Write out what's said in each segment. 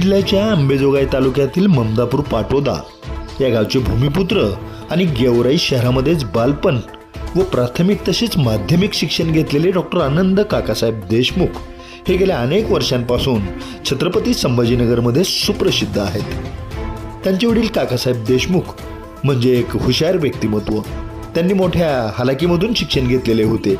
जिल्ह्याच्या अंबेजोगाई तालुक्यातील ममदापूर पाटोदा या गावचे भूमिपुत्र आणि गेवराई शहरामध्येच बालपण व प्राथमिक तसेच माध्यमिक शिक्षण घेतलेले डॉक्टर आनंद काकासाहेब देशमुख हे गेल्या अनेक वर्षांपासून छत्रपती संभाजीनगरमध्ये सुप्रसिद्ध आहेत. त्यांचे वडील काकासाहेब देशमुख म्हणजे एक हुशार व्यक्तिमत्व. त्यांनी मोठ्या हालाकीमधून शिक्षण घेतलेले होते.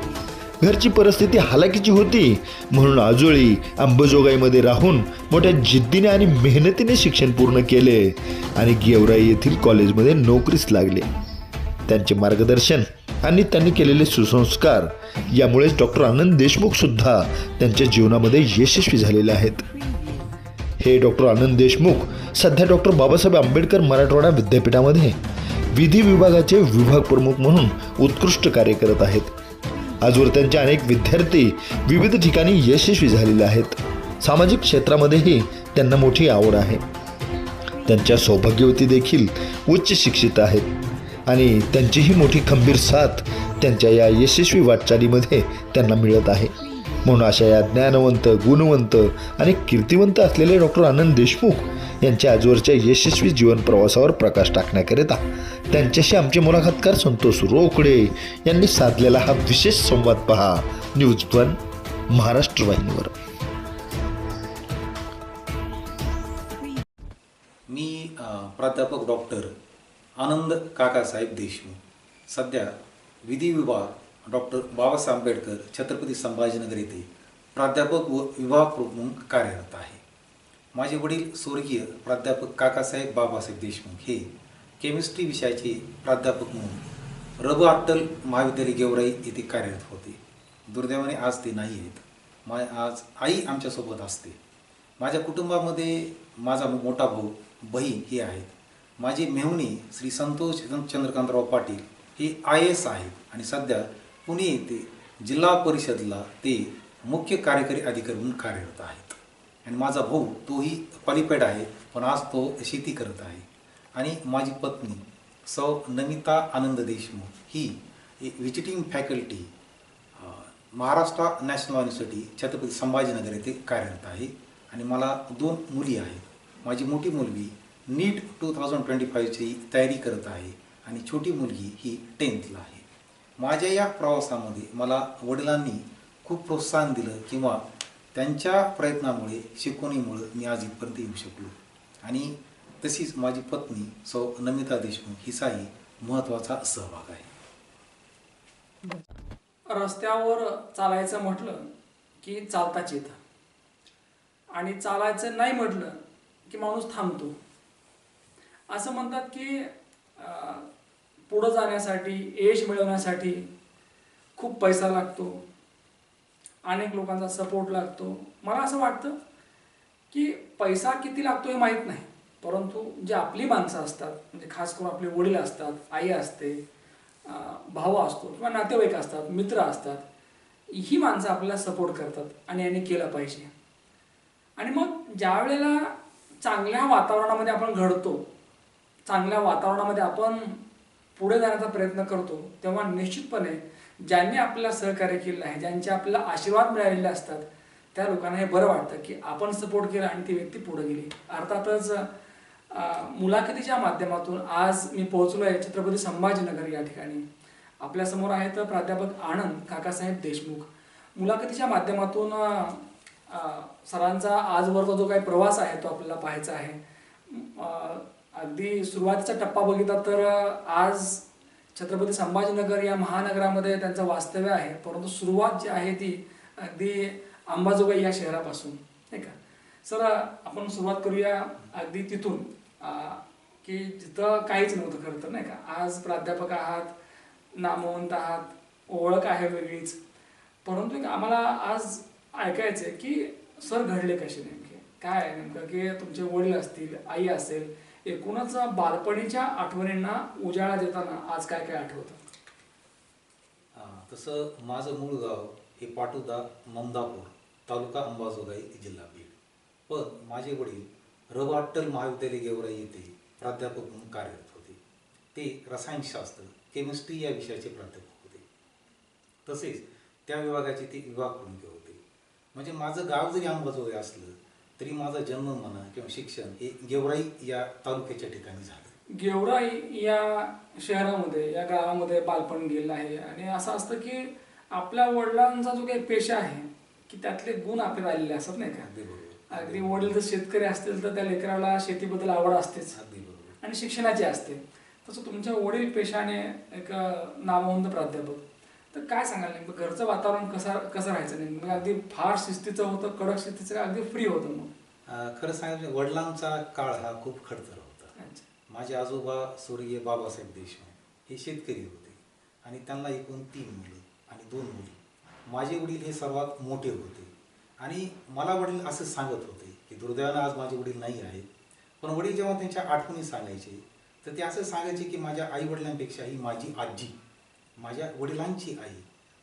घरची परिस्थिती हालाकीची होती. म्हणून आजोळी अंबेजोगाईमध्ये राहून मोठ्या जिद्दीने आणि मेहनतीने शिक्षण पूर्ण केले आणि गेवराई येथील कॉलेजमध्ये नोकरीस लागले. त्यांचे मार्गदर्शन आणि त्यांनी केलेले सुसंस्कार यामुळेच डॉक्टर आनंद देशमुखसुद्धा त्यांच्या जीवनामध्ये यशस्वी झालेले आहेत. हे डॉक्टर आनंद देशमुख सध्या डॉक्टर बाबासाहेब आंबेडकर मराठवाडा विद्यापीठामध्ये विधी विभागाचे विभाग प्रमुख म्हणून उत्कृष्ट कार्य करत आहेत. आजवर त्यांचे अनेक विद्यार्थी विविध ठिकाणी यशस्वी झालेले आहेत. सामाजिक क्षेत्रामध्येही त्यांना मोठी आवड आहे. त्यांच्या सौभाग्यवती देखील उच्च शिक्षित आहेत आणि त्यांचीही मोठी खंबीर साथ त्यांच्या या यशस्वी वाटचालीमध्ये त्यांना मिळत आहे. म्हणून अशा या ज्ञानवंत गुणवंत आणि कीर्तिवंत असलेले डॉक्टर आनंद देशमुख यांच्या आजवरच्या यशस्वी जीवन प्रवासावर प्रकाश टाकण्याकरिता त्यांच्याशी आमचे मुलाखतकार संतोष रोकडे यांनी साधलेला हा विशेष संवाद पहा. न्यूज वन महाराष्ट्र वाहिनीवर. मी प्राध्यापक डॉक्टर आनंद काकासाहेब देशमुख सध्या विधी विभाग डॉक्टर बाबासाहेब आंबेडकर छत्रपती संभाजीनगर येथे प्राध्यापक व विभाग प्रमुख म्हणून कार्यरत आहे. माझे वडील स्वर्गीय प्राध्यापक काकासाहेब बाबासाहेब देशमुख हे केमिस्ट्री विषयाचे प्राध्यापक म्हणून रब अट्टल महाविद्यालय गेवराई येथे कार्यरत होते. दुर्दैवाने आज ते नाही आहेत मा आज आई आमच्यासोबत असते. माझ्या कुटुंबामध्ये माझा मोठा भाऊ बहीण हे आहेत. माझे मेहुणे श्री संतोष चंद्रकांतराव पाटील हे आय एस आहेत आणि सध्या पुणे येथे जिल्हा परिषदला ते मुख्य कार्यकारी अधिकारी म्हणून कार्यरत आहेत. आणि माझा भाऊ तोही क्वालिफाईड आहे पण आज तो शेती करत आहे. आणि माझी पत्नी सौ. नमिता आनंद देशमुख ही visiting faculty Maharashtra national university Chhatrapati Sambhajinagar येथे कार्यरत आहे. आणि मला दोन मुली आहेत. माझी मोठी मुलगी नीट टू थाउजंड ट्वेंटी फाईव्हची तयारी करत आहे आणि छोटी मुलगी ही टेन्थला आहे. माझ्या या प्रवासामध्ये मला वडिलांनी खूप प्रोत्साहन दिलं किंवा त्यांच्या प्रयत्नामुळे शिकवणीमुळे मी आज इथपर्यंत येऊ शकलो. आणि तशीच माझी पत्नी सौ नमिता देशमुख हिचाही महत्त्वाचा सहभाग आहे. रस्त्यावर चालायचं म्हटलं की चालताच येतं. आणि चालायचं नाही म्हटलं की माणूस थांबतो. असं म्हणतात की पुढं जाण्यासाठी यश मिळवण्यासाठी खूप पैसा लागतो. अनेक लोकांचा सपोर्ट लागतो. मला असं वाटतं की पैसा किती लागतो हे माहीत नाही. परंतु जे आपली माणसं असतात म्हणजे खास करून आपले वडील असतात आई असते भाऊ असतो किंवा नातेवाईक असतात मित्र असतात ही माणसं आपल्याला सपोर्ट करतात आणि यांनी केलं पाहिजे. आणि मग ज्या वेळेला चांगल्या वातावरणामध्ये आपण घडतो चांगल्या वातावरणामध्ये आपण पुढे जाण्याचा प्रयत्न करतो तेव्हा निश्चितपणे ज्यांनी आपल्याला सहकार्य केलेलं आहे ज्यांचे आपल्याला आशीर्वाद मिळालेले असतात त्या लोकांना हे बरं वाटतं की आपण सपोर्ट केला आणि ती व्यक्ती पुढे गेली. अर्थातच मुलाखतीच्या माध्यमातून आज मी पोहोचलो आहे छत्रपती संभाजीनगर या ठिकाणी. आपल्यासमोर आहेत प्राध्यापक आनंद काकासाहेब देशमुख. मुलाखतीच्या माध्यमातून सरांचा आजवरचा जो काही प्रवास आहे तो आपल्याला पाहायचा आहे. अगदी सुरुवातीचा टप्पा बघितला तर आज छत्रपती संभाजीनगर या महानगरामध्ये त्यांचं वास्तव्य आहे. परंतु सुरुवात जी आहे ती अगदी अंबाजोगाई या शहरापासून नाही का? सर आपण सुरुवात करूया अगदी तिथून. की जिथं काहीच नव्हतं खरं तर नाही का? आज प्राध्यापक आहात नामवंत आहात ओळख आहे वेगळीच. परंतु आम्हाला आज ऐकायचं आहे की सर घडले कसे नेमके? काय आहे नेमकं? की तुमचे वडील असतील आई असेल एकूणच बालपणीच्या आठवणींना उजाळा देताना आज काय काय आठवतं? तसं माझं मूळ गाव हे पाटोदा ममदापूर तालुका अंबाजोगाई जिल्हा बीड. पण माझे वडील रवाट्टल महाविद्यालय गेवराई येथे प्राध्यापक म्हणून कार्यरत होते. ते रसायनशास्त्र केमिस्ट्री या विषयाचे प्राध्यापक होते. तसेच त्या विभागाचे ते विभाग प्रमुख होते म्हणजे माझं गाव जरी अंबाजोगाई असलं तरी माझा जन्म म्हणा किंवा शिक्षण हे गेवराई या तालुक्याच्या ठिकाणी झालं. गेवराई या शहरामध्ये या गावामध्ये बालपण गेलेलं आहे. आणि असं असतं की आपल्या वडिलांचा जो काही पेशा आहे की त्यातले गुण आपल्याला आलेले असतात नाही का? अगदी बरोबर. अगदी वडील जर शेतकरी असतील तर त्या लेकराला शेतीबद्दल आवड असतेच. अगदी बरोबर. आणि शिक्षणाची असते. तसं तुमच्या वडील पेशाने एक नामवंत प्राध्यापक. तर काय सांगाल नेमकं घरचं वातावरण कसं कसं राहायचं नेमकं? अगदी फार शिस्तीचं होतं कडक शिस्तीचं का? अगदी फ्री होतं मग. खरं सांगायचं वडिलांचा काळ हा खूप खडतर होता. माझे आजोबा स्वर्गीय बाबासाहेब देशमुख हे शेतकरी होते आणि त्यांना एकूण तीन मुलं आणि दोन मुली. माझे वडील हे सर्वात मोठे होते. आणि मला वडील असं सांगत होते की दुर्दैवानं आज माझे वडील नाही आहेत. पण वडील जेव्हा त्यांच्या आठवणी सांगायचे तर ते असं सांगायचे की माझ्या आई वडिलांपेक्षा ही माझी आजी. माझ्या वडिलांची आई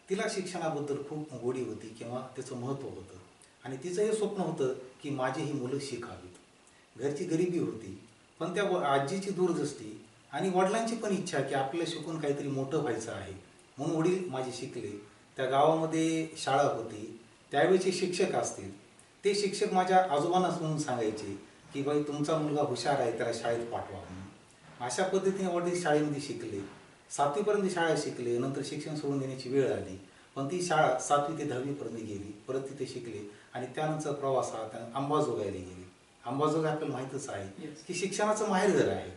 तिला शिक्षणाबद्दल खूप गोडी होती किंवा त्याचं महत्त्व होतं. आणि तिचं हे स्वप्न होतं की माझी ही मुलं शिकावीत. घरची गरिबी होती पण त्या आजीची दूरदृष्टी आणि वडिलांची पण इच्छा की आपल्याला शिकून काहीतरी मोठं व्हायचं आहे. म्हणून वडील माझे शिकले. त्या गावामध्ये शाळा होती. त्यावेळेचे शिक्षक असतील. ते शिक्षक माझ्या आजोबांनाच म्हणून सांगायचे की बाई तुमचा मुलगा हुशार आहे त्याला शाळेत पाठवा म्हणून. अशा पद्धतीने वडील शाळेमध्ये शिकले. सातवीपर्यंत शाळा शिकले नंतर शिक्षण सोडून देण्याची वेळ आली. पण ती शाळा सातवी ते दहावीपर्यंत गेली परत तिथे शिकले आणि त्यानंतर प्रवास हा त्या अंबाजोगाईला गेले. अंबाजोगाई आपल्याला माहीतच आहे. की शिक्षणाचं माहेरघर आहे.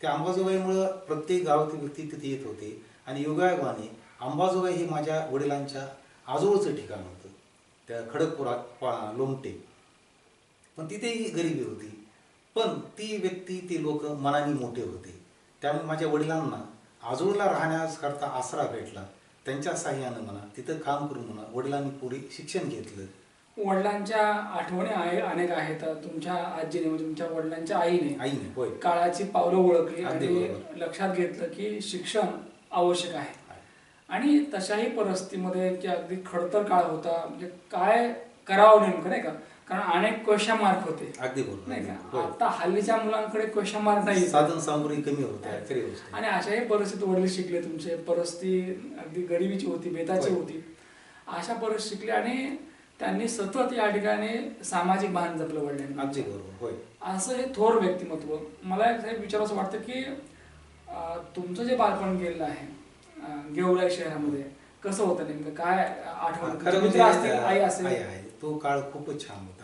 त्या अंबाजोगाईमुळं प्रत्येक गावातील व्यक्ती तिथे येत होते आणि योगायोगाने अंबाजोगाई हे माझ्या वडिलांच्या आजोळचं ठिकाण होतं. त्या खडकपुरात लोमटे. पण तिथेही गरिबी होती. पण ती व्यक्ती ती लोक मनाने मोठे होते. त्यामुळे माझ्या वडिलांना आजोळला राहण्याकरता आसरा भेटला. त्यांच्या साह्यानं म्हणा तिथं काम करून म्हणा वडिलांनी पुढे शिक्षण घेतलं. वडिलांच्या आठवणी आहे अनेक आहेत. तुमच्या आजीने म्हणजे तुमच्या वडिलांच्या आईने आईने होय. काळाची पावलं ओळखली आणि. लक्षात घेतलं की शिक्षण आवश्यक आहे. आणि तशाही परिस्थितीमध्ये की अगदी खडतर काळ होता. म्हणजे काय करावं नेमकं नाही का? कारण अनेक क्वेश्चन मार्क होते. अगदी नाही का? होय. आता हल्लीच्या मुलांकडे क्वेश्चन मार्क नाही. साधन सामुग्री कमी आहे. आणि अशाही परिस्थितीत वडील शिकले तुमचे. परिस्थिती अगदी गरिबीची होती बेताची. होती. अशा परिस्थितीत शिकले आणि त्यांनी सतत या ठिकाणी सामाजिक भान जपलं वडिलांनी. होय. असं हे थोर व्यक्तिमत्व. मला एक हे विचारावं वाटतं की तुमचं जे बालपण गेलेलं आहे गेवराई शहरामध्ये कसं होतं नेमकं? काय आठवण? म्हणजे असतील आई असेल. तो काळ खूपच छान होता.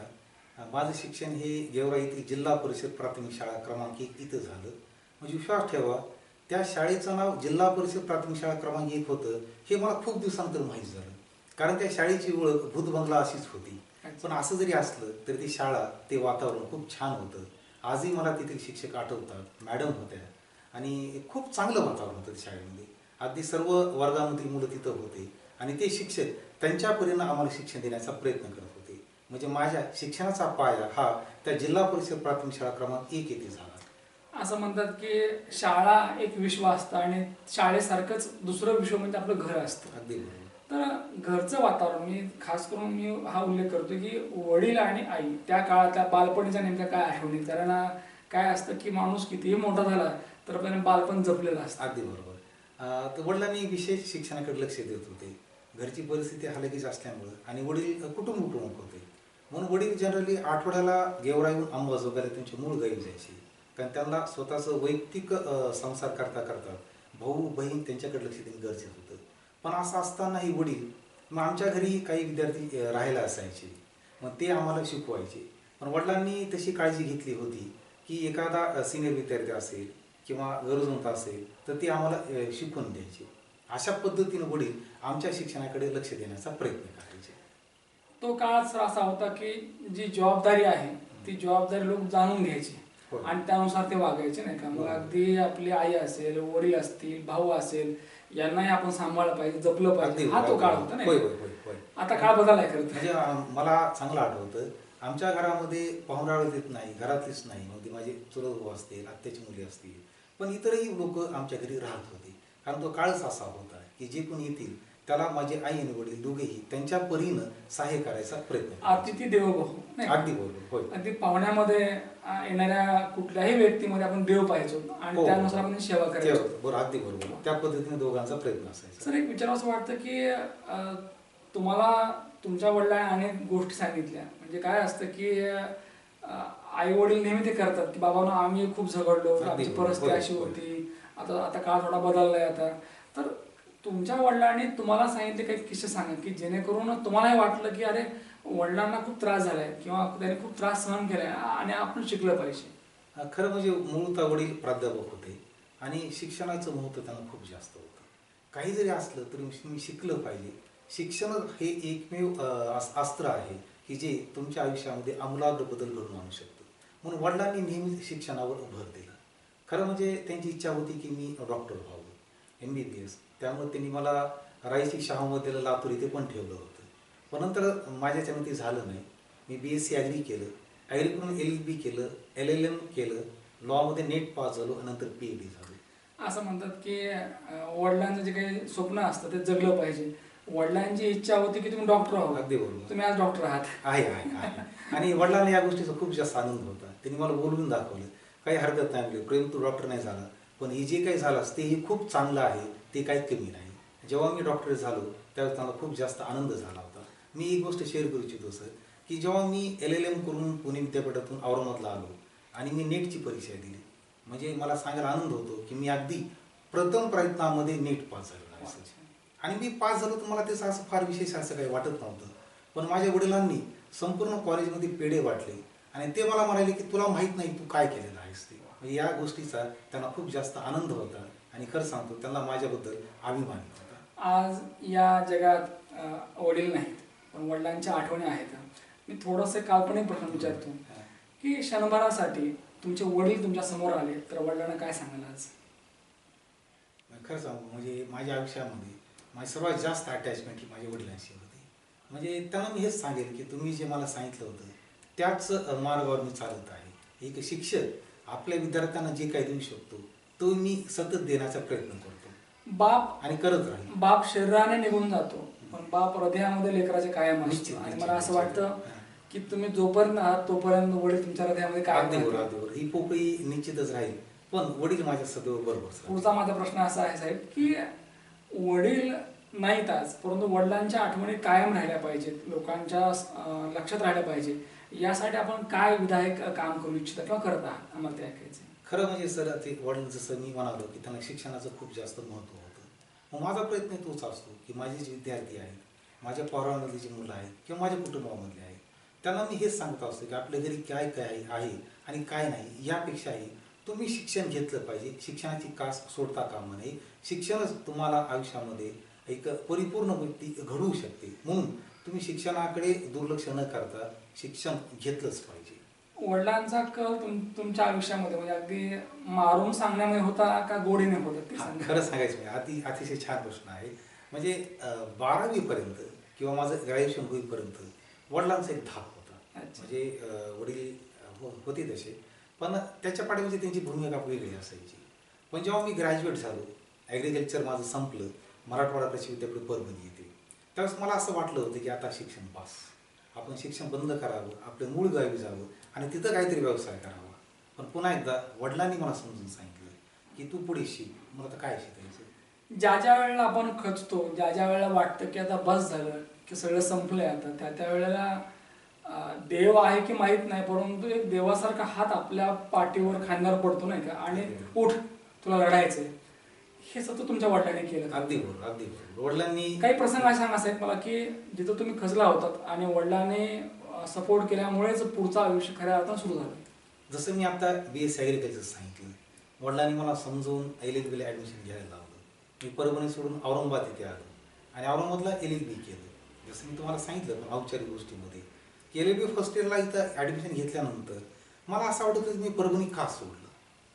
माझं शिक्षण हे गेवरा येथील जिल्हा परिषद प्राथमिक शाळा क्रमांक एक इथं झालं. म्हणजे विश्वास ठेवा त्या शाळेचं नाव जिल्हा परिषद प्राथमिक शाळा क्रमांक एक होतं हे मला खूप दिवसानंतर माहीत झालं. कारण त्या शाळेची ओळख भूतबंगला अशीच होती. पण असं जरी असलं तरी ती शाळा ते वातावरण खूप छान होतं. आजही मला तेथील शिक्षक आठवतात मॅडम होत्या. आणि खूप चांगलं वातावरण होतं त्या शाळेमध्ये. अगदी सर्व वर्गामधील मुलं तिथं होते. आणि ते शिक्षक त्यांच्या परीनं आम्हाला शिक्षण देण्याचा प्रयत्न करत म्हणजे माझ्या शिक्षणाचा पाया हा त्या जिल्हा परिषद प्राथमिक शाळा क्रमांक एक येथे झाला. असं म्हणतात की शाळा एक विश्व असतं आणि शाळेसारखंच दुसरं विश्व म्हणजे आपलं घर असतं. अगदी बरोबर. तर घरचं वातावरण मी खास करून मी हा उल्लेख करतो की वडील आणि आई त्या काळातल्या बालपणीच्या नेमक्या काय आठवणी कारण काय असतं की माणूस कितीही मोठा झाला तर पण बालपण जपलेलं असतं. अगदी बरोबर. तर वडिलांनी विशेष शिक्षणाकडे लक्ष देत होते. घरची परिस्थिती हलकीच असल्यामुळं आणि वडील कुटुंब कुटुंब होते. म्हणून वडील जनरली आठवड्याला गेवरा येऊन वगैरे त्यांचे मूळ गावी जायचे. कारण त्यांना स्वतःचं वैयक्तिक संसार करता करता भाऊ बहीण त्यांच्याकडे लक्ष देणं गरजेचं होतं. पण असं असतानाही वडील मग आमच्या घरी काही विद्यार्थी राहायला असायचे. मग ते आम्हाला शिकवायचे. पण वडिलांनी तशी काळजी घेतली होती की एखादा सिनियर विद्यार्थी असेल किंवा गरजवंत असेल तर ते आम्हाला शिकवून द्यायचे. अशा पद्धतीने वडील आमच्या शिक्षणाकडे लक्ष देण्याचा प्रयत्न करायचे. तो काळ सर असा होता की जी जबाबदारी आहे ती जबाबदारी लोक जाणून घ्यायची. होय. आणि त्यानुसार ते वागायचे नाही का? मग बरोबर. अगदी आपली आई असेल वडील असतील भाऊ असेल यांनाही आपण सांभाळलं पाहिजे जपलं पाहिजे. हा तो. काळ होता नाही आता काळ बदललाय खरं म्हणजे मला चांगलं आठवतं आमच्या घरामध्ये पाहुणाळ देत नाही घरातलीच नाही. म्हणजे माझे चुलत भाऊ असतील आत्याची मुली असतील. पण इतरही लोक आमच्या घरी राहत होते. कारण तो काळच असा होता की जे कोणी येतील त्याला माझे आई आणि वडील दोघेही त्यांच्या परीनं सहाय्य करायचा प्रयत्न. अतिथी देवो? अगदी बरोबर होय अगदी पाहुण्यामध्ये येणाऱ्या कुठल्याही व्यक्तीमध्ये आपण देव पाहायचो आणि हो. त्यानुसार आपण सेवा करायचो. बरोबर अगदी बरोबर त्या पद्धतीने दोघांचा प्रयत्न असायचा सर एक विचार असं वाटतं की तुम्हाला तुमच्या वडिलांनी अनेक गोष्टी सांगितल्या म्हणजे काय असतं की आई वडील नेहमी ते करतात की बाबा आम्ही खूप झगडलो आमची परिस्थिती अशी. होती आता आता काळ थोडा बदललाय आता तर तुमच्या वडिलांनी तुम्हाला सांगितले काही किस्से सांगा की जेणेकरून तुम्हालाही वाटलं की अरे वडिलांना खूप त्रास झालाय किंवा त्यांनी खूप त्रास सहन केलाय आणि आपण शिकलं पाहिजे. खरं म्हणजे मूळता वडील प्राध्यापक होते आणि शिक्षणाचं महत्त्व त्यांना खूप जास्त होतं. काही जरी असलं तरी मी शिकलं पाहिजे. शिक्षण हे एकमेव अस्त्र आहे की जे तुमच्या आयुष्यामध्ये आमूलाग्र बदल घडून आणू शकतं. म्हणून वडिलांनी नेहमीच शिक्षणावर भर दिला. खरं म्हणजे त्यांची इच्छा होती की मी डॉक्टर व्हावं. M B B S. त्यामुळे त्यांनी मला रायची शहामध्ये लातूर इथे पण ठेवलं होतं. पण नंतर माझ्याच्यानं ते झालं नाही. मी बी एस सी ॲग्री केलं. ॲग्री करून एल एल बी केलं एल एल एम केलं लॉमध्ये नेट पास झालो आणि नंतर पी एच डी झालो. असं म्हणतात की वडिलांचं जे काही स्वप्न असतं ते जगलं पाहिजे. वडिलांची इच्छा होती की तुम्ही डॉक्टर अगदी आहात बरोबर. तुम्ही आज डॉक्टर आहात. आहे आहे आहे. आणि वडिलांना या गोष्टीचा खूप जास्त आनंद होता. त्यांनी मला बोलवून दाखवलं. काही हरकत नाही प्रेम तू डॉक्टर नाही झाला. पण हे जे काही झालं तेही खूप चांगलं आहे. ते काही कमी नाही. जेव्हा मी डॉक्टर झालो त्यावेळेस मला खूप जास्त आनंद झाला होता. मी एक गोष्ट शेअर करू इच्छितो सर की जेव्हा मी एल एल एम करून पुणे विद्यापीठातून औरंगाबादला आलो आणि मी नेटची परीक्षा दिली म्हणजे मला सांगायला आनंद होतो की मी अगदी प्रथम प्रयत्नामध्ये नेट पास सर आणि मी पास झालो तर मला त्याचं असं फार विशेष असं काही वाटत नव्हतं. पण माझ्या वडिलांनी संपूर्ण कॉलेजमध्ये पेढे वाटले आणि ते मला म्हणाले की तुला माहीत नाही तू काय केलेलं आहेस ते. म्हणजे या गोष्टीचा त्यांना खूप जास्त आनंद होता. आणि खरं सांगतो त्यांना माझ्याबद्दल अभिमान होता आज या जगात वडील नाहीत पण वडिलांच्या आठवणी आहेत. मी थोडंसं काल्पनिक प्रश्न विचारतो की क्षणभरासाठी तुमचे वडील तुमच्यासमोर आले तर वडिलांना काय सांगाल आज? खरं सांगू म्हणजे माझ्या आयुष्यामध्ये माझी सर्वात जास्त अटॅचमेंट ही माझ्या वडिलांशी होती. म्हणजे त्यांना मी हेच सांगेल की तुम्ही जे मला सांगितलं होतं त्याच मार्गावर मी चालत आहे. एक शिक्षक आपल्या विद्यार्थ्यांना जे काही देऊ शकतो तो मी सतत देण्याचा प्रयत्न करतो. बाप आणि करत राहील. बाप शरीराने निघून जातो. पण बाप हृदयामध्ये लेकराचे कायम निश्चित, असतो आणि मला असं. वाटतं. की तुम्ही जोपर्यंत आहात तोपर्यंत वडील तुमच्या हृदयामध्ये कायम अगदी बरोबर ही पोकळी निश्चितच राहील. पण वडील माझ्या सदैव बरोबर पुढचा माझा प्रश्न असा आहे साहेब की वडील नाहीत आज परंतु वडिलांच्या आठवणी कायम राहिल्या पाहिजेत लोकांच्या लक्षात राहिल्या पाहिजे यासाठी आपण काय विधायक काम करू इच्छिता किंवा करत आहात? आम्हाला ते ऐकायचे खरं म्हणजे सर ते वडील जसं मी म्हणालो की त्यांना शिक्षणाचं खूप जास्त महत्त्व होतं. मग माझा प्रयत्न तोच असतो की माझे जे विद्यार्थी आहेत माझ्या पौरामधली जी मुलं आहेत किंवा माझ्या कुटुंबामधले आहेत त्यांना मी हेच सांगत असतो की आपल्या घरी काय काय आहे आणि काय नाही यापेक्षाही तुम्ही शिक्षण घेतलं पाहिजे. शिक्षणाची कास सोडता कामा नये. शिक्षणच तुम्हाला आयुष्यामध्ये एक परिपूर्ण व्यक्ती घडवू शकते. म्हणून तुम्ही शिक्षणाकडे दुर्लक्ष न करता शिक्षण घेतलंच पाहिजे. वडिलांचा कल तुम तुमच्या आयुष्यामध्ये म्हणजे अगदी मारून सांगण्यामध्ये होता का गोडीने होता ते सांगा. खरं सांगायचं म्हणजे अति अतिशय छान प्रश्न आहे. म्हणजे बारावी पर्यंत किंवा माझं ग्रॅज्युएशन होईपर्यंत वडिलांचा एक धाक होता. अच्छा. म्हणजे अं, वडील अं, हो- होते तसे. पण त्याच्या पाठीमध्ये त्यांची भूमिका वेगळी असायची. पण जेव्हा मी ग्रॅज्युएट झालो ॲग्रिकल्चर माझं संपलं मराठवाडा कृषी विद्यापीठ परभणी येते. त्यावेळेस मला असं वाटलं होतं की आता शिक्षण पास. आपण शिक्षण बंद करावं आपलं मूळ गावी जावं आणि तिथं काहीतरी व्यवसाय करावा. पण पुन्हा एकदा वडिलांनी मला समजून सांगितलं की तू पुढे शिक. मग आता काय शिकायचं? ज्या ज्या वेळेला आपण खचतो ज्या ज्या वेळेला वाटतं की आता बस झालं की सगळं संपलंय आता त्या त्या वेळेला देव आहे की माहीत नाही परंतु एक देवासारखा हात आपल्या पाठीवर खांद्यावर पडतो नाही का? आणि उठ तुला लढायचंय हे सतत तुमच्या वडिलांनी केलं. अगदी अगदी वडिलांनी काही प्रसंग असे सांगा साहेब मला की जिथं तुम्ही खचला होतात आणि वडिलांनी सपोर्ट केल्यामुळेच पुढचं आयुष्य खऱ्या अर्थात सुरू झालं. जसं मी आता बी एस ॲग्रिकल्चर सांगितलं वडिलांनी मला समजून एल एल बीला ॲडमिशन घ्यायला लावलं. मी परभणी सोडून औरंगाबाद इथे आलो आणि औरंगाबादला एल एल बी केलं. जसं मी तुम्हाला सांगितलं पण औपचारिक गोष्टीमध्ये. एल एल बी फर्स्ट इयरला इथं ॲडमिशन घेतल्यानंतर मला असं वाटत होतं की मी परभणी का सोडलं?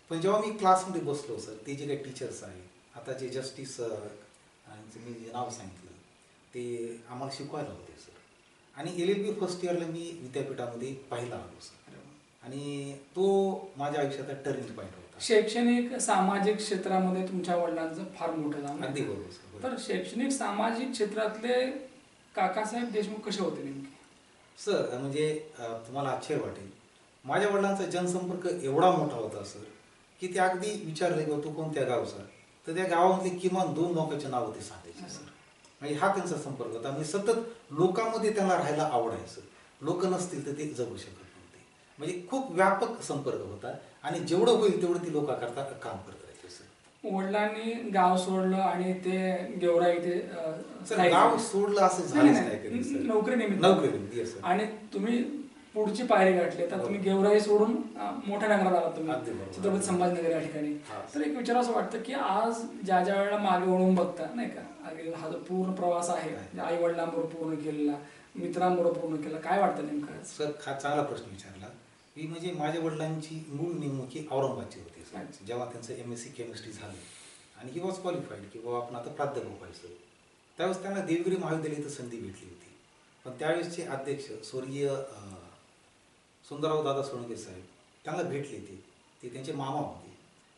पण जेव्हा मी क्लासमध्ये बसलो सर ते जे काही टीचर्स आहेत आता जे जस्टिस सर मी जे नाव सांगितलं ते आम्हाला शिकवायला होते सर आणि एल एल बी फर्स्ट इयरला मी विद्यापीठामध्ये पाहिला आलो सर आणि तो माझ्या आयुष्याचा टर्निंग पॉईंट होता. शैक्षणिक सामाजिक क्षेत्रामध्ये तुमच्या वडिलांचं फार मोठं नाव. अगदी बरोबर तर शैक्षणिक सामाजिक क्षेत्रातले काकासाहेब देशमुख कसे होते नेमके? सर म्हणजे तुम्हाला आश्चर्य वाटेल. माझ्या वडिलांचा जनसंपर्क एवढा मोठा होता सर की ते अगदी विचारले तू कोणत्या गावचा तर त्या गावामधले किमान दोन लोकांचे नावं ते सांगायचे सर. म्हणजे हा त्यांचा संपर्क होता. म्हणजे सतत लोकांमध्ये त्यांना राहायला आवडायचं. लोक नसतील तर ते जगू शकत नव्हते. म्हणजे खूप व्यापक संपर्क होता. आणि जेवढं होईल तेवढं ती लोकांकरता काम करत राहायचे सर. वडिलांनी गाव सोडलं आणि ते गेवरा इथे गाव झाले. सोडलं असं. नोकरीनिमित्त. yes, sir. आणि तुम्ही पुढची पायरी गाठली. तर तुम्ही गेवराई सोडून मोठ्या नगरात आलात तुम्ही. छत्रपती संभाजीनगर या ठिकाणी. तर एक विचार असं वाटतं की आज ज्या ज्या वेळेला मागे वळून बघता नाही का? हा जो पूर्ण प्रवास आहे आई वडिलांबरोबर पूर्ण केलेला मित्रांबरोबर पूर्ण केला काय वाटतं नेमकं? सर हा चांगला प्रश्न विचारला. की म्हणजे माझ्या वडिलांची मूळ नेमणुकी औरंगाबादची होती सर. जेव्हा त्यांचं एम एस सी केमिस्ट्री झालं. आणि ही वॉज क्वालिफाईड की बाबा आपण आता प्राध्यापक व्हायचं. त्यावेळेस त्यांना देवगिरी महाविद्यालय इथं संधी भेटली होती. पण त्यावेळेसचे अध्यक्ष स्वर्गीय सुंदरराव दादा सोळंके साहेब त्यांना भेटले ते ते त्यांचे मामा होते.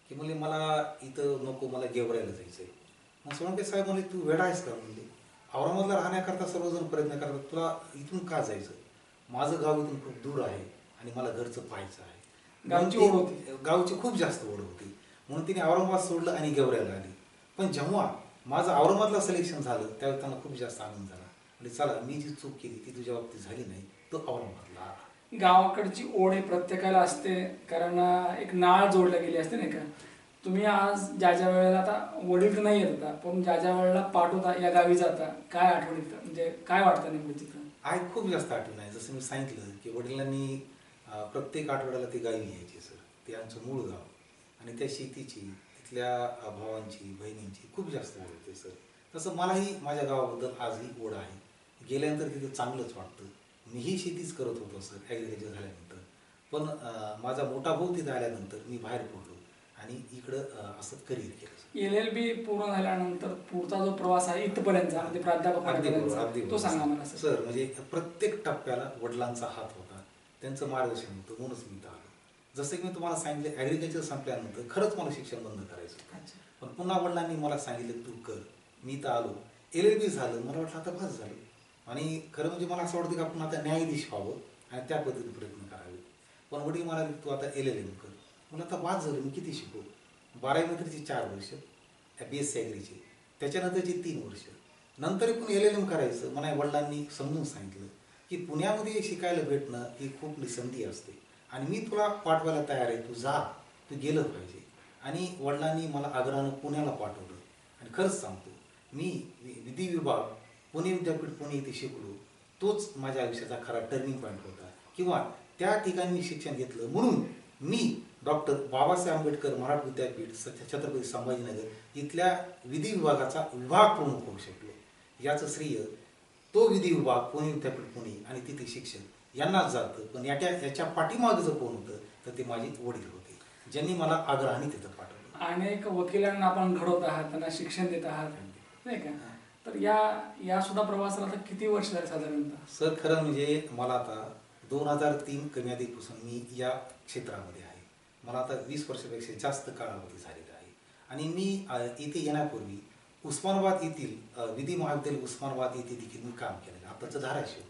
की म्हणले मला इथं नको मला गेवरायला जायचं आहे मग सोळंके साहेब म्हणले तू वेडा आहेस का? म्हणले औरंगाबादला राहण्याकरता सर्वजण प्रयत्न करतात. तुला इथून का जायचं? माझं गाव इथून खूप दूर आहे आणि मला घरचं पाहायचं आहे. गावची ओढ ती- गावची खूप जास्त ओढ होती. म्हणून तिने औरंगाबाद सोडलं आणि गेवरायला आली. पण जेव्हा माझं औरंगाबादला सिलेक्शन झालं त्यावेळी त्यांना खूप जास्त आनंद झाला. म्हणजे चला मी जी चूक केली ती तुझ्या बाबतीत झाली नाही तो औरंगाबादला आला. गावाकडची ओढ ही प्रत्येकाला असते कारण एक नाळ जोडल्या गेली असते नाही का? तुम्ही आज ज्या ज्या वेळेला आता वडील तर नाही येत आता पण ज्या ज्या वेळेला पाठवता या गावी जाता काय आठवण येतं? म्हणजे काय वाटतं नेमकं तिथं? आहे खूप जास्त आठवण आहे. जसं मी सांगितलं की वडिलांनी प्रत्येक आठवड्याला ती गावी यायची सर ते आमचं मूळ गाव. आणि त्या शेतीची तिथल्या भावांची बहिणींची खूप जास्त ओढ होते सर तसं मलाही माझ्या गावाबद्दल आजही ओढ आहे. गेल्यानंतर तिथं चांगलंच वाटतं. मीही शेतीच करत होतो सर ॲग्रिकल्चर झाल्यानंतर. पण माझा मोठा भाऊ तिथं आल्यानंतर मी बाहेर पडलो आणि इकडं असं करिअर केलं एल एल बी पूर्ण झाल्यानंतर पुढचा जो प्रवास आहे इथपर्यंतचा म्हणजे प्राध्यापक तो. सांगा मला सर म्हणजे प्रत्येक टप्प्याला वडिलांचा हात होता. त्यांचं मार्गदर्शन होतं म्हणूनच मी इथं आलो. जसं की मी तुम्हाला सांगितलं ॲग्रिकल्चर संपल्यानंतर खरंच मला शिक्षण बंद करायचं. पण पुन्हा वडिलांनी मला सांगितलं तू कर. मी इथं आलो. एल एल बी झालं मला वाटलं आता बस झालं. आणि खरं म्हणजे मला असं वाटतं की आपण आता न्यायाधीश व्हावं आणि त्या पद्धतीने प्रयत्न करावे. पण वडील मला तू आता एल एल एम कर. मला आता वाद झालं मी किती शिकू? बारावी नंतरची चार वर्ष बी एस सी ॲग्रीची त्याच्यानंतरची तीन वर्ष. नंतर पण एल एल एम करायचं. मला वडिलांनी समजून सांगितलं की पुण्यामध्ये शिकायला भेटणं ही खूप निसंधी संधी असते. आणि मी तुला पाठवायला तयार आहे. तू जा. तू गेलं पाहिजे. आणि वडिलांनी मला आग्रहानं पुण्याला पाठवलं. आणि खरंच सांगतो मी वि- विधी विभाग पुणे विद्यापीठ पुणे इथे शिकलो. तोच माझ्या आयुष्याचा खरा टर्निंग पॉईंट होता. किंवा त्या ठिकाणी मी शिक्षण घेतलं म्हणून मी डॉक्टर बाबासाहेब आंबेडकर मराठी विद्यापीठ सध्या छत्रपती संभाजीनगर इथल्या विधी विभागाचा विभाग प्रमुख होऊ शकलो. याचं श्रेय तो विधी विभाग पुणे विद्यापीठ पुणे आणि तिथे शिक्षण यांनाच जातं. पण याच्या याच्या पाठीमागं जर कोण होतं तर ते माझे वडील होते ज्यांनी मला आग्रहाने तिथं पाठवलं. अनेक वकिलांना आपण घडवत आहात त्यांना शिक्षण देत आहात. नाही का? तर या या सुद्धा प्रवासाला आता किती वर्ष झाले साधारणतः? सर खरं म्हणजे मला आता दोन हजार तीन कमी आधीपासून मी या क्षेत्रामध्ये आहे. मला आता वीस वर्षापेक्षा जास्त काळामध्ये झालेलं आहे. आणि मी इथे येण्यापूर्वी उस्मानाबाद येथील विधी महाविद्यालय उस्मानाबाद येथे देखील मी काम केलेलं आताचं धाराशिव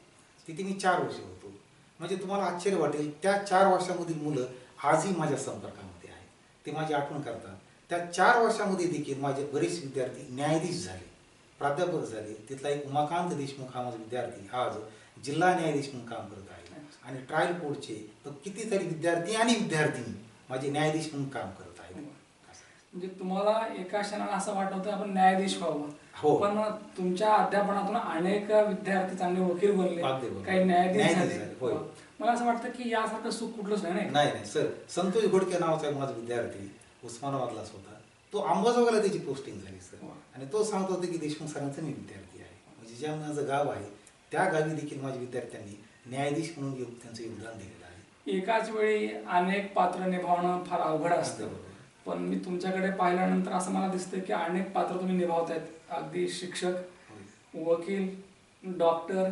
तिथे मी चार वर्ष होतो. म्हणजे तुम्हाला आश्चर्य वाटेल त्या चार वर्षामधील मुलं आजही माझ्या संपर्कामध्ये आहेत. ते माझी आठवण करतात. त्या चार वर्षामध्ये देखील माझे बरेच विद्यार्थी न्यायाधीश झाले. प्राध्यापक झाले तिथला एक उमाकांत देशमुख हा माझा विद्यार्थी आज जिल्हा न्यायाधीश म्हणून काम करत आहे आणि ट्रायल कोर्टचे तर कितीतरी विद्यार्थी आणि विद्यार्थिनी माझे न्यायाधीश म्हणून काम करत आहेत म्हणजे तुम्हाला एका क्षणाला असं वाटत होतं आपण न्यायाधीश हो. व्हावं पण तुमच्या अध्यापनातून अनेक विद्यार्थी चांगले वकील बनले. काही न्यायाधीश झाले. मला असं वाटतं की यासारखं सुख कुठलंच नाही नाही? नाही सर संतोष घोडके नावाचा माझा विद्यार्थी उस्मानाबादलाच होता तो अंबाजोगाईला त्याची पोस्टिंग झाली सर. आणि तो सांगत होता की देशमुख सरांचा मी विद्यार्थी आहे म्हणजे ज्या माझं गाव आहे त्या गावी देखील माझ्या विद्यार्थ्यांनी न्यायाधीश म्हणून योग- त्यांचं योगदान दिलेलं आहे एकाच वेळी अनेक पात्र निभावणं फार अवघड असतं. पण मी तुमच्याकडे पाहिल्यानंतर असं मला दिसतं की अनेक पात्र तुम्ही निभावतायत अगदी शिक्षक. वकील डॉक्टर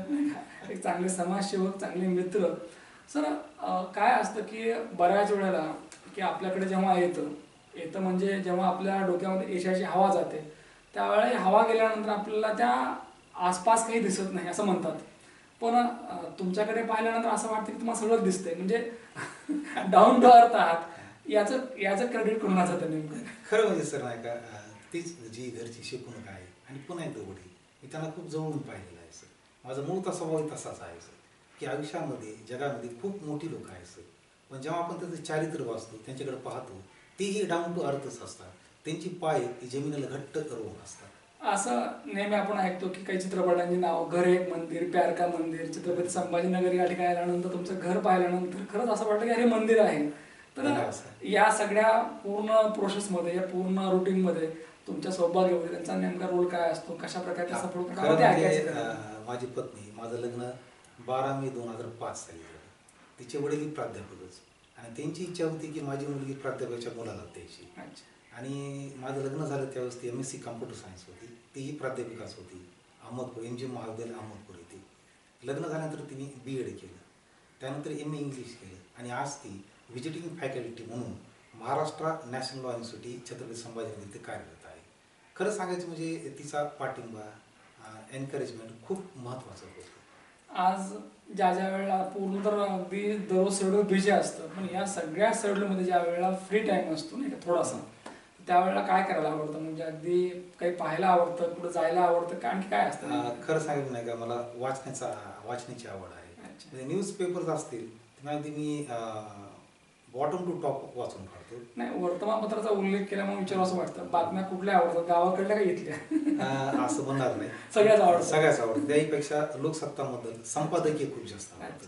एक चांगले समाजसेवक चांगले मित्र सर काय असतं की बऱ्याच वेळेला की आपल्याकडे जेव्हा येतं येतं म्हणजे जेव्हा आपल्या डोक्यामध्ये यशाची हवा जाते त्यावेळी हवा गेल्यानंतर आपल्याला त्या आसपास काही दिसत नाही असं म्हणतात. पण तुमच्याकडे पाहिल्यानंतर असं वाटतं की तुम्हाला सगळं दिसतंय. म्हणजे डाऊन टू अर्थ आहात. याचं याचं क्रेडिट कोणाचं जातं नेमकं. खरं म्हणजे सर नाही का तीच जी घरची शिकवणूक आहे आणि पुन्हा एकदा वडील मी त्यांना खूप जवळून पाहिलेलं आहे सर. माझा मूळ स्वभाव तसाच आहे सर की आयुष्यामध्ये जगामध्ये खूप मोठी लोक आहेत सर. पण जेव्हा आपण त्याचं चारित्र्य वाचतो त्यांच्याकडे पाहतो तेही डाऊन टू अर्थच असतात. त्यांची पाय ही जमिनीला घट्ट करून असतात. असं नेहमी आपण ऐकतो की काही चित्रपटांची नाव घर एक मंदिर प्यार का मंदिर छत्रपती संभाजीनगर या ठिकाणी आल्यानंतर तुमचं घर पाहिल्यानंतर खरंच असं वाटतं की अरे मंदिर आहे. तर सर. या सगळ्या पूर्ण प्रोसेसमध्ये या पूर्ण रुटीनमध्ये तुमच्या सौभाग्यवती त्यांचा नेमका रोल काय असतो? कशा प्रकारे माझी पत्नी माझं लग्न बारा मे दोन हजार पाच साली तिचे वडील प्राध्यापकच. आणि त्यांची इच्छा होती की माझी मुलगी प्राध्यापकाच्या मुलाला द्यायची. आणि माझं लग्न झालं त्यावेळेस ती M S C computer science होती. तीही प्राध्यापिकाच होती. अहमदपूर एम जी महाविद्यालय अहमदपूर येथे. लग्न झाल्यानंतर तिने बी एड केलं. त्यानंतर एम ए इंग्लिश केलं. आणि आज ती व्हिजिटिंग फॅकल्टी म्हणून Maharashtra national law university Chhatrapati Sambhajinagar इथे कार्यरत आहे. खरं सांगायचं म्हणजे तिचा पाठिंबा एनकरेजमेंट खूप महत्त्वाचं होतं. आज ज्या ज्या वेळेला पूर्ण तर अगदी दररोज शेड्यूल बिझी असतं पण या सगळ्या शेड्यूलमध्ये ज्या वेळेला फ्री टाइम असतो नाही का थोडासा त्यावेळेला काय करायला आवडतं? म्हणजे अगदी काही पाहायला आवडतं कुठं जायला आवडतं? का आणखी काय असतं? खरं सांगायचं नाही का मला वाचण्याचा वाचण्याची आवड आहे. अच्छा. म्हणजे न्यूजपेपर्स असतील अगदी मी बॉटम टू टॉप वाचून काढतो. नाही वर्तमानपत्राचा उल्लेख केल्यामुळे विचार असं वाटतं. बातम्या कुठल्या आवडतात? गावाकडल्या का इथल्या? अं, असं म्हणणार नाही. सगळ्याच आवडतं. सगळ्याच आवडतं त्याहीपेक्षा लोकसत्तामधलं संपादकीय खूप जास्त. आवडतं.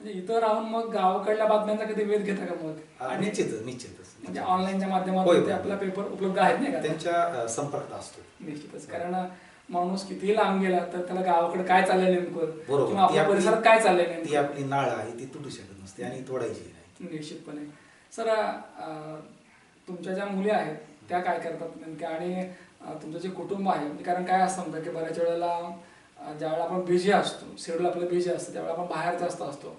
म्हणजे इथं राहून मग गावाकडल्या बातम्यांचा कधी वेध घेता का मग? निश्चितच निश्चितच म्हणजे. ऑनलाईनच्या माध्यमातून. ते आपला पेपर उपलब्ध आहेत नाही का त्यांच्या संपर्कात असतो. निश्चितच. कारण माणूस कितीही लांब गेला तर त्याला गावाकडे काय चाललंय नेमकं? किंवा ती आपल्या परिसरात काय चाललंय ती नेमकं? आपली नाळ आहे ती तुटू शकत नसते आणि तोडायची निश्चितपणे. सर तुमच्या ज्या मुली आहेत त्या काय करतात नेमक्या? आणि तुमचं जे कुटुंब आहे म्हणजे कारण काय असतं म्हणतं की बऱ्याच वेळेला ज्यावेळेला आपण बिझी असतो शेड्यूल आपलं बिझी असतं त्यावेळेला आपण बाहेर जास्त असतो.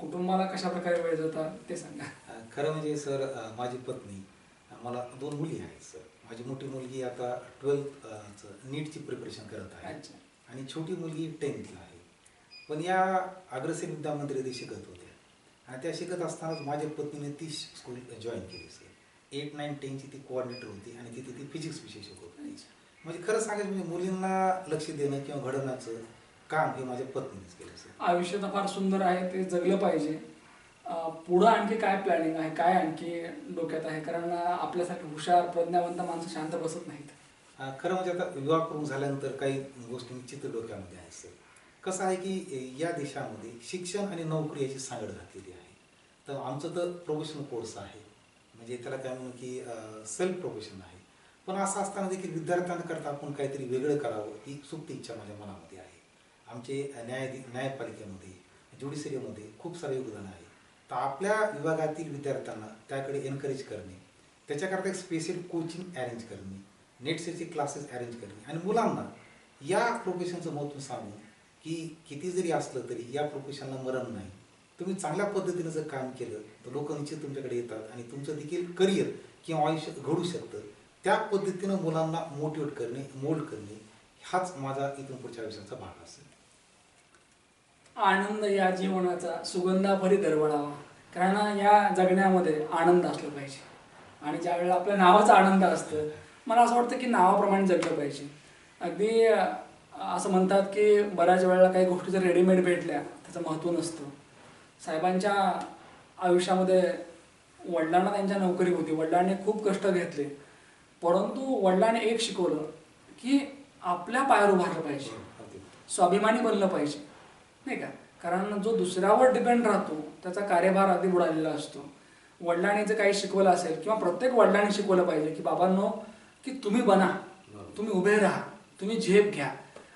कुटुंबाला कशा प्रकारे वेळ देतात ते सांगा. खरं म्हणजे सर माझी पत्नी मला दोन मुली आहेत सर. माझी मोठी मुलगी आता ट्वेल्थ नीटची प्रिपरेशन करत आहे. आणि छोटी मुलगी टेन्थला आहे. पण या अग्रसेन विद्या मंदिर येथे शिकत होत्या आणि त्या शिकत असतानाच माझ्या पत्नीने ती स्कूल जॉईन केली सर एट नाईन टेनची ती कोऑर्डिनेटर होती आणि तिथे ती फिजिक्स विषय शिकवत होती. म्हणजे खरं सांगायचं म्हणजे मुलींना लक्ष देणं किंवा घडवण्याचं काम हे माझ्या पत्नीनेच केलं सर आयुष्य तर फार सुंदर आहे ते जगलं पाहिजे. पुढं आणखी काय प्लॅनिंग आहे? काय आणखी डोक्यात आहे? कारण अं, आपल्यासारखे हुशार प्रज्ञावंत माणसं शांत बसत नाहीत. खरं म्हणजे आता विवाह करून झाल्यानंतर काही गोष्टी चित्र डोक्यामध्ये आहेत सर. कसं आहे की या देशामध्ये शिक्षण आणि नोकरी याची सांगड घातलेली आहे. तर आमचं तर प्रोफेशनल कोर्स आहे. म्हणजे त्याला काय म्हणू की सेल्फ प्रोफेशन आहे. पण असं असताना देखील विद्यार्थ्यांकरता आपण काहीतरी वेगळं करावं ही सुप्त इच्छा माझ्या मनामध्ये आहे. आमचे न्याय न्यायपालिकेमध्ये ज्युडिशरीमध्ये खूप सारे योगदान आहे. तर आपल्या विभागातील विद्यार्थ्यांना त्याकडे एनकरेज करणे त्याच्याकरता एक स्पेशल कोचिंग अरेंज करणे नेटसेचे क्लासेस अरेंज करणे आणि मुलांना या प्रोफेशनचं महत्त्व सांगून की किती जरी असलं तरी या प्रोफेशनला मरण नाही. तुम्ही चांगल्या पद्धतीनं जर काम केलं तर लोक निश्चित तुमच्याकडे येतात आणि तुमचं देखील करिअर किंवा आयुष्य घडू शकतं. त्या पद्धतीनं मुलांना मोटिवेट करणे मोल्ड करणे हाच माझा इथून पुढच्या आयुष्याचा भाग असेल. आनंद या जीवनाचा सुगंधाभरी दरवळावा. कारण या जगण्यामध्ये आनंद असला पाहिजे. आणि ज्या वेळेला आपल्या नावाचा आनंद असतं मला असं वाटतं की नावाप्रमाणे जगलं पाहिजे. अगदी असं म्हणतात की बऱ्याच वेळेला काही गोष्टी जर रेडीमेड भेटल्या त्याचं महत्त्व नसतं. साहेबांच्या आयुष्यामध्ये वडिलांना त्यांच्या नोकरी होती. वडिलांनी खूप कष्ट घेतले. परंतु वडिलांनी एक शिकवलं की आपल्या पायावर उभारलं पाहिजे. स्वाभिमानी बनलं पाहिजे. नाही का? कारण जो दुसऱ्यावर डिपेंड राहतो त्याचा कार्यभार अगदी बुडालेला असतो. वडिलांनी जर काही शिकवलं असेल किंवा प्रत्येक वडिलांनी शिकवलं पाहिजे की बाबांनो की तुम्ही बना. तुम्ही उभे राहा. तुम्ही झेप घ्या.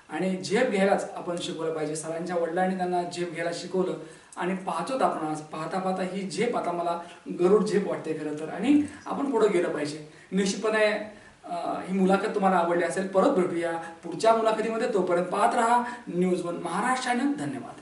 आणि झेप घ्यायलाच आपण शिकवलं पाहिजे. सरांच्या वडिलांनी त्यांना झेप घ्यायला शिकवलं. आणि पाहतोत आपण आज. पाहता पाहता ही झेप आता मला गरुड झेप वाटते खरं तर. आणि आपण पुढं गेलं पाहिजे. निश्चितपणे ही मुलाखत तुम्हाला आवडली असेल परत भेटूया पुढच्या मुलाखतीमध्ये. तोपर्यंत पाहत राहा न्यूज वन महाराष्ट्रानं धन्यवाद.